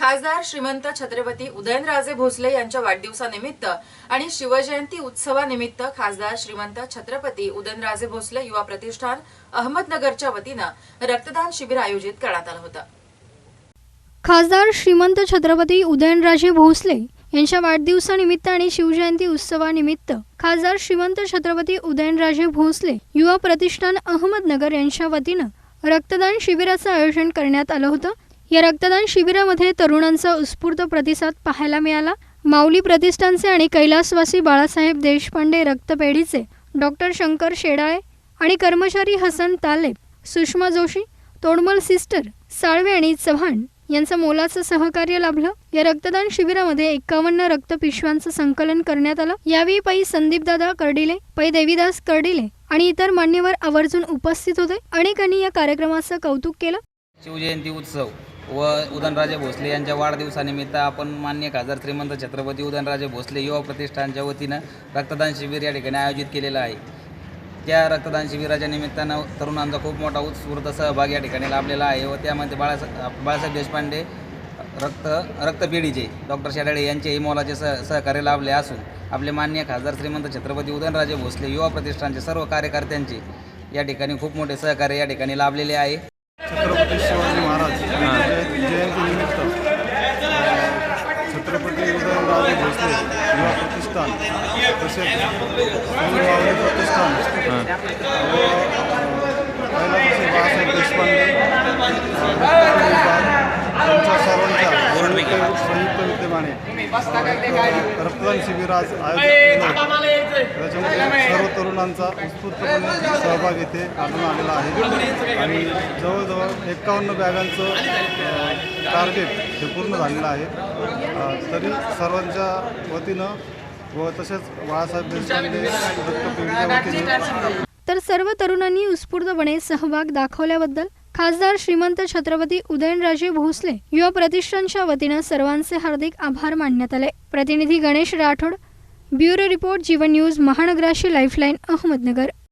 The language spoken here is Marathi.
खासदार श्रीमंत छत्रपती उदयनराजे भोसले यांच्या वाढदिवसानिमित्त आणि शिवजयंती उत्सवानिमित्त खासदार श्रीमंत छत्रपती उदयनराजे भोसले युवा प्रतिष्ठान अहमदनगरच्या वतीनं रक्तदान शिबिर आयोजित करण्यात आलं होतं. खासदार श्रीमंत छत्रपती उदयनराजे भोसले यांच्या वाढदिवसानिमित्त आणि शिवजयंती उत्सवानिमित्त खासदार श्रीमंत छत्रपती उदयनराजे भोसले युवा प्रतिष्ठान अहमदनगर यांच्या वतीनं रक्तदान शिबिराचं आयोजन करण्यात आलं होतं. या रक्तदान शिबिरामध्ये तरुणांचा उत्स्फूर्त प्रतिसाद पाहायला मिळाला. माऊली प्रतिष्ठानचे आणि कैलासवासी बाळासाहेब देशपांडे रक्तपेढीचे डॉक्टर शंकर शेडाळे आणि कर्मचारी हसन तालेब सुषमा जोशी तोडमल सिस्टर साळवे आणि चव्हाण यांचं मोलाचं सहकार्य लाभलं. या रक्तदान शिबिरामध्ये एकावन्न रक्त पिशव्यांचं संकलन करण्यात आलं. यावेळी पै संदीपदादा कर्डिले पै देवीदास कर्डिले आणि इतर मान्यवर आवर्जून उपस्थित होते. अनेकांनी या कार्यक्रमाचं कौतुक केलं. शिवजयंती उत्सव. व उदयनराजे भोसले यांच्या वाढदिवसानिमित्त आपण मान्य खासदार श्रीमंत छत्रपती उदयनराजे भोसले युवा प्रतिष्ठानच्या वतीनं रक्तदान शिबिर या ठिकाणी आयोजित केलेलं आहे. त्या रक्तदान शिबिराच्या निमित्तानं तरुणांचा खूप मोठा उत्स्फूर्त सहभाग या ठिकाणी लाभलेला आहे व त्यामध्ये बाळासा बाळासाहेब देशपांडे रक्त रक्तपेढीचे डॉक्टर शेडाळे यांचेही मोलाचे सह सहकार्य लाभले असून आपले मान्य खासदार श्रीमंत छत्रपती उदयनराजे भोसले युवा प्रतिष्ठानचे सर्व कार्यकर्त्यांचे या ठिकाणी खूप मोठे सहकार्य या ठिकाणी लाभलेले आहे. छत्रपती शिवाजी महाराज जय- जयंतीनिमित्त अ, छत्रपती उदयनराजे भोसले युवा प्रतिष्ठान तसेच प्रतिष्ठान. रक्तदान शिबिर आज आयोजित. त्याच्यामध्ये सर्व तरुणांचा उत्स्फूर्तपणे सहभाग इथे आढळून आलेला आहे. आणि जवळजवळ एकावन्न बॅगांचं टार्गेट हे पूर्ण झालेलं आहे. तरी सर्वांच्या वतीनं व तसेच बाळासाहेब देशपांडे रक्तपेढीच्या वतीने तर सर्व तरुणांनी उत्स्फूर्तपणे सहभाग दाखवल्याबद्दल खासदार श्रीमंत छत्रपती उदयनराजे भोसले युवा प्रतिष्ठानच्या वतीनं सर्वांचे हार्दिक आभार मानण्यात आले. प्रतिनिधी Ganesh Rathod bureau report Jeevan news महानगराशी lifeline Ahmednagar.